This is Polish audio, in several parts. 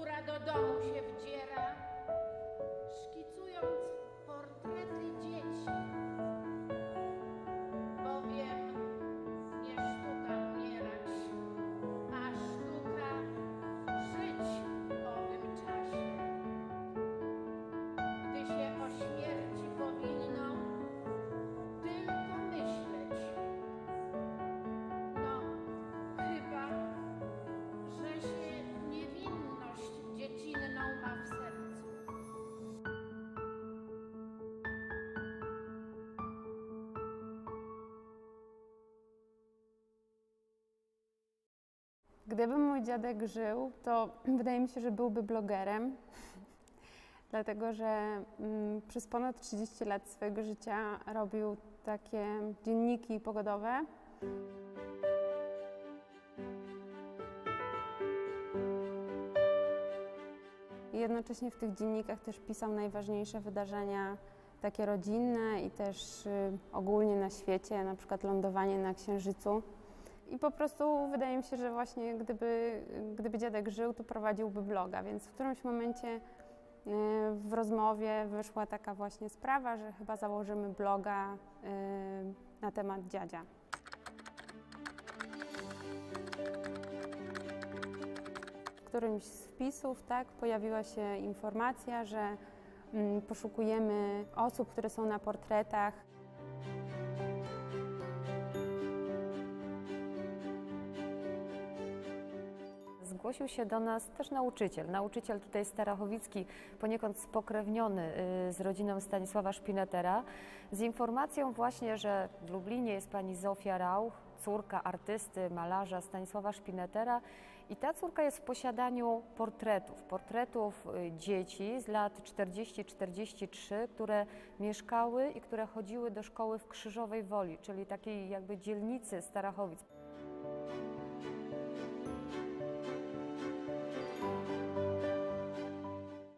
która do domu się wdziera, Gdyby mój dziadek żył, to wydaje mi się, że byłby blogerem, dlatego że mm, przez ponad 30 lat swojego życia robił takie dzienniki pogodowe. I jednocześnie w tych dziennikach też pisał najważniejsze wydarzenia takie rodzinne i też y, ogólnie na świecie, na przykład lądowanie na Księżycu. I po prostu wydaje mi się, że właśnie gdyby, gdyby dziadek żył, to prowadziłby bloga, więc w którymś momencie y, w rozmowie wyszła taka właśnie sprawa, że chyba założymy bloga y, na temat dziadzia. W którymś z wpisów tak, pojawiła się informacja, że mm, poszukujemy osób, które są na portretach Zgłosił się do nas też nauczyciel. Nauczyciel tutaj starachowicki, poniekąd spokrewniony y, z rodziną Stanisława Szpinetera, z informacją właśnie, że w Lublinie jest pani Zofia Rauch, córka artysty, malarza Stanisława Szpinetera i ta córka jest w posiadaniu portretów, portretów y, dzieci z lat 40-43, które mieszkały i które chodziły do szkoły w Krzyżowej Woli, czyli takiej jakby dzielnicy Starachowic.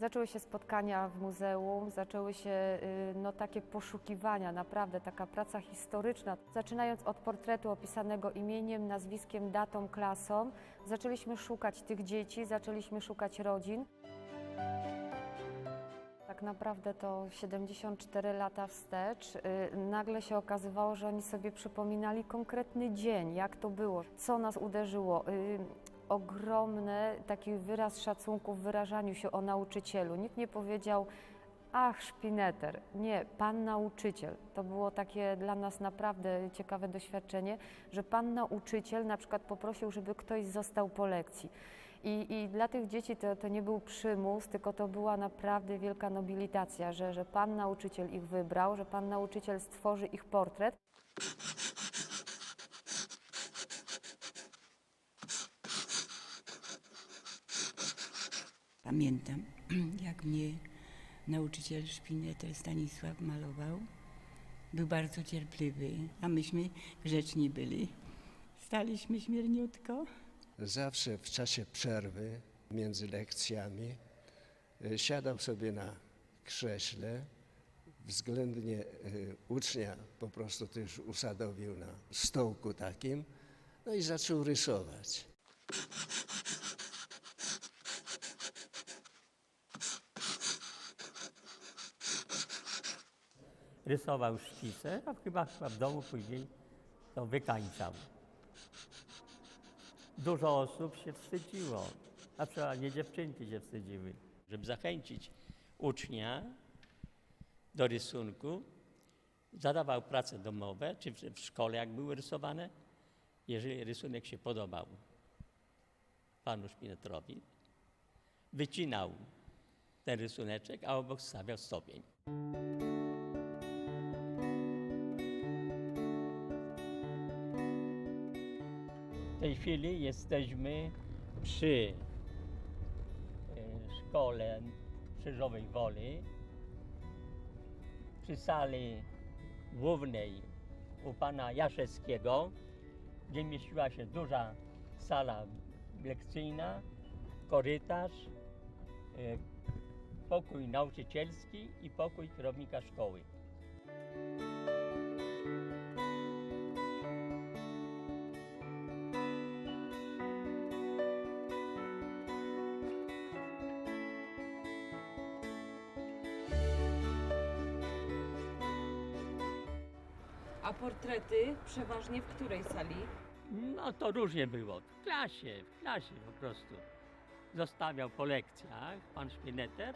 Zaczęły się spotkania w muzeum, zaczęły się y, no, takie poszukiwania, naprawdę taka praca historyczna. Zaczynając od portretu opisanego imieniem, nazwiskiem, datą, klasą, zaczęliśmy szukać tych dzieci, zaczęliśmy szukać rodzin. Tak naprawdę to 74 lata wstecz. y, Nagle się okazywało, że oni sobie przypominali konkretny dzień, jak to było, co nas uderzyło. Ogromny taki wyraz szacunku w wyrażaniu się o nauczycielu. Nikt nie powiedział, ach, szpineter. Nie, pan nauczyciel. To było takie dla nas naprawdę ciekawe doświadczenie, że pan nauczyciel na przykład poprosił, żeby ktoś został po lekcji. I, i dla tych dzieci to, to nie był przymus, tylko to była naprawdę wielka nobilitacja, że, że pan nauczyciel ich wybrał, że pan nauczyciel stworzy ich portret. Pamiętam, jak mnie nauczyciel Szpineter Stanisław malował. Był bardzo cierpliwy, a myśmy grzeczni byli. Staliśmy śmierniutko. Zawsze w czasie przerwy między lekcjami y, siadał sobie na krześle, względnie y, ucznia po prostu też usadowił na stołku takim, no i zaczął rysować. Rysował szkice, a chyba, chyba w domu później to wykańczał. Dużo osób się wstydziło, a przynajmniej dziewczynki się wstydziły. Żeby zachęcić ucznia do rysunku, zadawał prace domowe, czy w, szkole jak były rysowane, jeżeli rysunek się podobał panu Szpinetrowi, wycinał ten rysuneczek, a obok stawiał stopień. Tej chwili jesteśmy przy e, szkole Krzyżowej Woli, przy sali głównej u pana Jaszewskiego, gdzie mieściła się duża sala lekcyjna, korytarz, e, pokój nauczycielski i pokój kierownika szkoły. Portrety przeważnie w której sali? No to różnie było. W klasie, w klasie po prostu. Zostawiał po lekcjach pan Szpineter,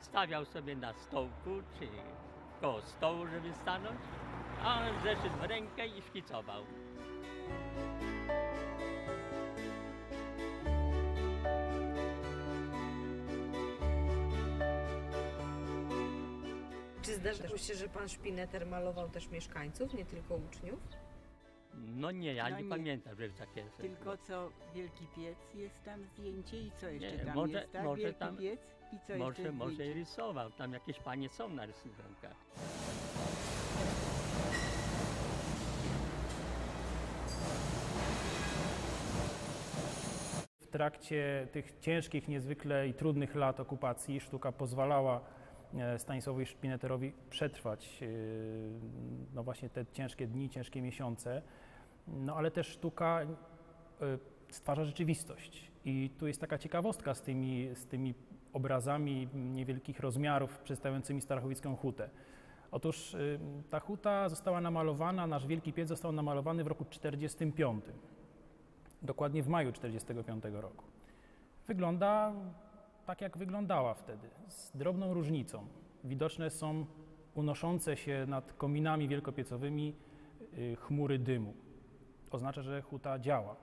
stawiał sobie na stołku czy koło stołu, żeby stanąć, a on zeszyt w rękę i szkicował. Zdarzyło się, że pan Szpineter malował też mieszkańców, nie tylko uczniów? No nie, ja No nie, nie. pamiętam, żeby takie... Tylko co Wielki Piec jest tam zdjęcie i co jeszcze Nie, tam może- jest, tak? może Wielki tam- Piec i co Może, jeszcze może i zdjęcie? rysował, tam jakieś panie są na rysunkach. W trakcie tych ciężkich niezwykle i trudnych lat okupacji sztuka pozwalała Stanisławowi Szpineterowi przetrwać e, no właśnie te ciężkie dni, ciężkie miesiące. No ale też sztuka e, stwarza rzeczywistość. I tu jest taka ciekawostka z tymi, z tymi obrazami niewielkich rozmiarów przedstawiającymi Starachowicką hutę. Otóż ta huta została namalowana, nasz Wielki Piec został namalowany w roku 1945 dokładnie w maju 1945 roku. Wygląda tak, jak wyglądała wtedy, z drobną różnicą. Widoczne są unoszące się nad kominami wielkopiecowymi y, chmury dymu. Oznacza, że huta działa.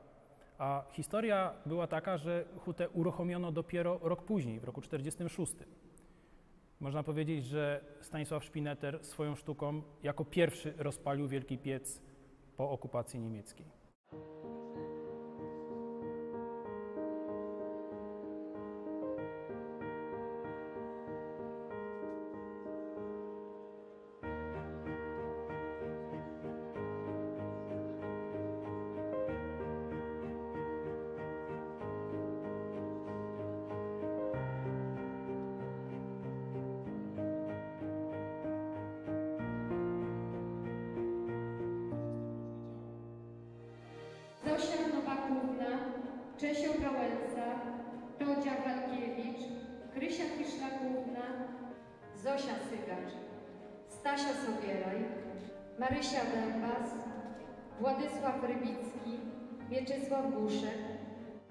A historia była taka, że hutę uruchomiono dopiero rok później, w roku 1946. Można powiedzieć, że Stanisław Szpineter swoją sztuką jako pierwszy rozpalił wielki piec po okupacji niemieckiej. Gałęza, Todzia Walkiewicz, Krysia Kiszlakówna, Zosia Sygacz, Stasia Sobieraj, Marysia Dębas, Władysław Rybicki, Mieczysław Guszek,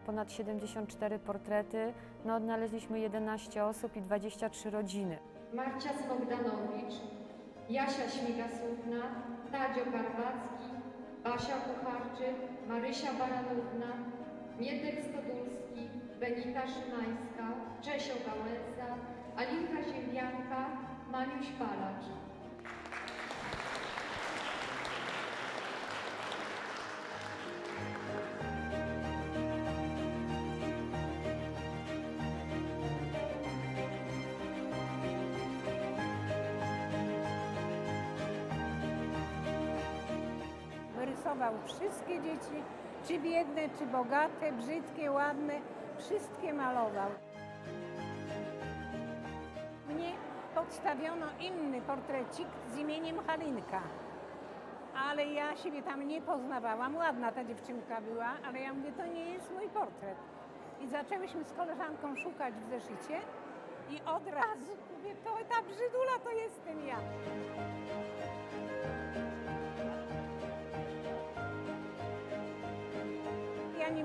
Ponad 74 portrety, no odnaleźliśmy 11 osób i 23 rodziny. Marcia Smogdanowicz, Jasia Śmigasówna, Tadzio Karwacki, Basia Kucharczyk, Marysia Baranówna, Mietek Stodulski, Benita Szymańska, Czesio Gałęza, Alinka Ziembianka, Maniuś Palacz. Rysował wszystkie dzieci, czy biedne, czy bogate, brzydkie, ładne, wszystkie malował. Mnie podstawiono inny portrecik z imieniem Halinka, ale ja siebie tam nie poznawałam. Ładna ta dziewczynka była, ale ja mówię, to nie jest mój portret. I zaczęłyśmy z koleżanką szukać w zeszycie i od razu mówię, to ta brzydula to jestem ja.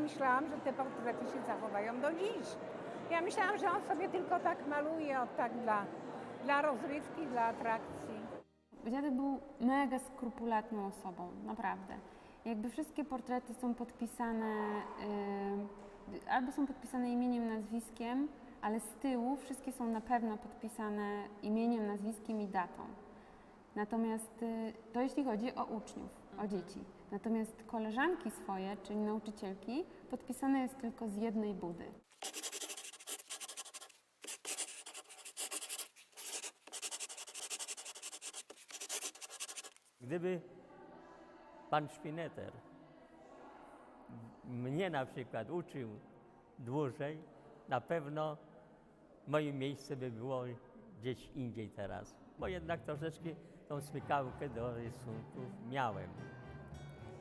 Myślałam, że te portrety się zachowają do dziś. Ja myślałam, że on sobie tylko tak maluje, od tak dla, dla rozrywki, dla atrakcji. Dziadek był mega skrupulatną osobą, naprawdę. Jakby wszystkie portrety są podpisane, y, albo są podpisane imieniem, nazwiskiem, ale z tyłu wszystkie są na pewno podpisane imieniem, nazwiskiem i datą. Natomiast y, to jeśli chodzi o uczniów, o dzieci. Natomiast koleżanki swoje, czyli nauczycielki, podpisane jest tylko z jednej budy. Gdyby pan Szpineter mnie na przykład uczył dłużej, na pewno moje miejsce by było gdzieś indziej teraz, bo jednak troszeczkę tą smykałkę do rysunków miałem.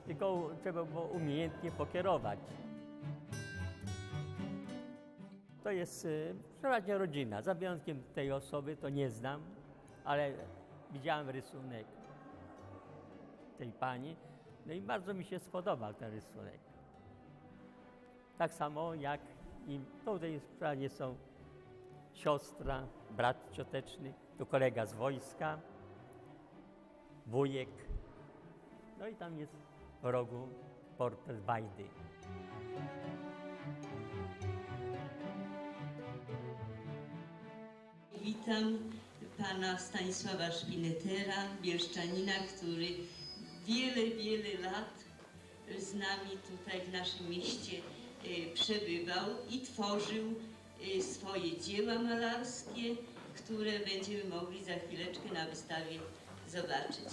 Tylko trzeba było umiejętnie pokierować. To jest y, przeważnie rodzina. Za wyjątkiem tej osoby to nie znam, ale widziałem rysunek tej pani. No i bardzo mi się spodobał ten rysunek. Tak samo jak i tutaj prawie są siostra, brat cioteczny, tu kolega z wojska, wujek. No i tam jest rogu portret Bajdy. Witam pana Stanisława Szpinetera, bielszczanina, który wiele, wiele lat z nami tutaj w naszym mieście e, przebywał i tworzył e, swoje dzieła malarskie, które będziemy mogli za chwileczkę na wystawie zobaczyć.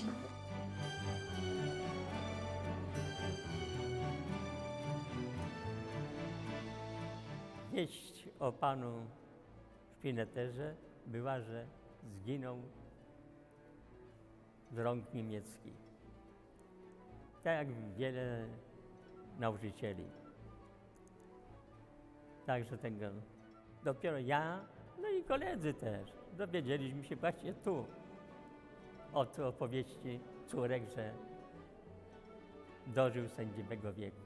Wieść o panu Szpineterze była, że zginął z rąk niemieckich. Tak jak wiele nauczycieli. Także tego dopiero ja, no i koledzy też, dowiedzieliśmy się właśnie tu od opowieści córek, że dożył sędziwego wieku.